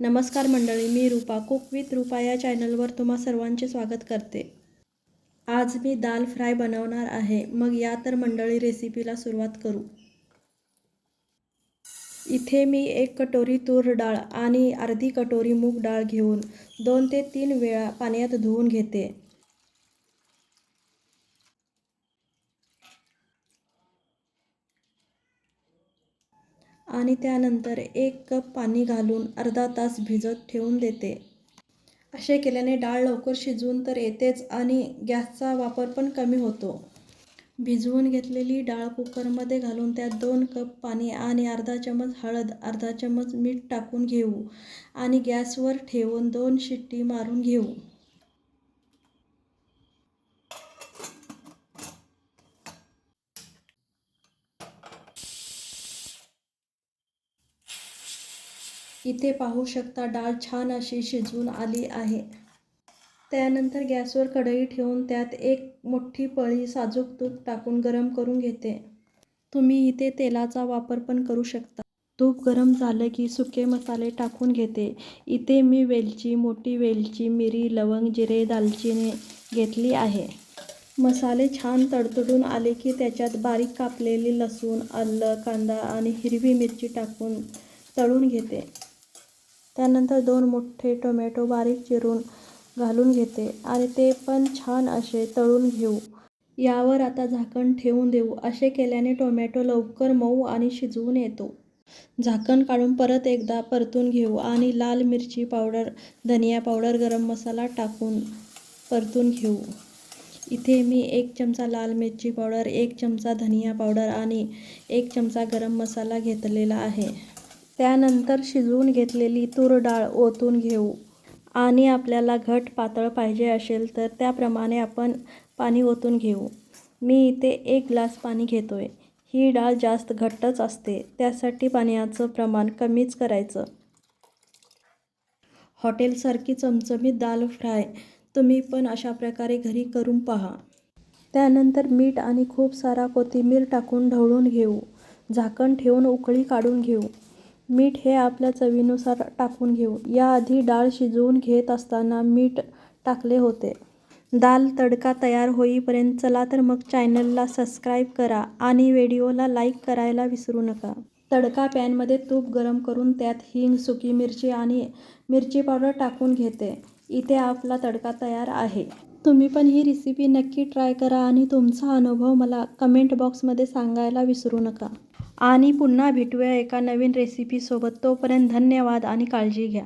नमस्कार मंडळी मी रूपा cook with रूपा या चॅनलवर तुम्हा सर्वांचे स्वागत करते. आज मी दाल फ्राय बनवणार आहे. मग या तर मंडळी रेसिपीला सुरुवात करू. इथे मी एक कटोरी तूर डाळ आणि अर्धी कटोरी मूग डाळ घेऊन दोन ते तीन वेळा पाण्यात धुवून घेते. आणि त्यानंतर एक कप पाणी घालून अर्धा तास भिजत ठेवून देते. असे केल्याने डाळ लवकर शिजवून तर येतेच आणि गॅसचा वापर पण कमी होतो. भिजवून घेतलेली डाळ कुकरमध्ये घालून त्यात दोन कप पाणी आणि अर्धा चमच हळद अर्धा चमच मीठ टाकून घेऊ आणि गॅसवर ठेवून दोन शिट्टी मारून घेऊ. इथे पाहू शकता डाळ छान अशी शिजून आली आहे. त्यानंतर गॅसवर कढई ठेवून त्यात एक मोठी पळी साजूक तूप टाकून गरम करून घेते. तुम्ही इथे तेलाचा वापर पण करू शकता. तूप गरम झालं की सुके मसाले टाकून घेते. इथे मी वेलची मोठी वेलची मिरी लवंग जिरे दालचिनी घेतली आहे. मसाले छान तडतडून आले की त्याच्यात बारीक कापलेली लसूण आलं कांदा आणि हिरवी मिरची टाकून तळून घेते. त्यानंतर दोन मोठे टोमॅटो बारीक चिरून घालून घेते आणि ते पण छान असे तळून घेऊ. यावर आता झाकण ठेवून देऊ. असे केल्याने टोमॅटो लवकर मऊ आणि शिजवून येतो. झाकण काढून परत एकदा परतून घेऊ आणि लाल मिरची पावडर धनिया पावडर गरम मसाला टाकून परतून घेऊ. इथे मी एक चमचा लाल मिरची पावडर एक चमचा धनिया पावडर आणि एक चमचा गरम मसाला घेतलेला आहे. त्यानंतर शिजवून घेतलेली तूर डाळ ओतून घेऊ. आणि आपल्याला घट पातळ पाहिजे असेल तर त्याप्रमाणे आपण पाणी ओतून घेऊ. मी इथे एक ग्लास पाणी घेतो आहे ही डाळ जास्त घट्टच असते. त्यासाठी पाण्याचं प्रमाण कमीच करायचं. हॉटेलसारखी चमचमीत दाल फ्राय तुम्ही पण अशा प्रकारे घरी करून पहा. त्यानंतर मीठ आणि खूप सारा कोथिंबीर टाकून ढवळून घेऊ. झाकण ठेवून उकळी काढून घेऊ. मीठ हे आपल्या चवीनुसार टाकून घेऊ. याआधी डाळ शिजवून घेत असताना मीठ टाकले होते. दाल तडका तयार होईपर्यंत चला तर मग चॅनलला सबस्क्राईब करा आणि व्हिडिओला लाईक करायला विसरू नका. तडका पॅनमध्ये तूप गरम करून त्यात हिंग सुकी मिरची आणि मिरची पावडर टाकून घेते. इथे आपला तडका तयार आहे. तुम्ही पण ही रेसिपी नक्की ट्राय करा आणि तुमचा अनुभव मला कमेंट बॉक्समध्ये सांगायला विसरू नका. आणि पुन्हा भेटूया एका नवीन रेसिपीसोबत तोपर्यंत धन्यवाद आणि काळजी घ्या.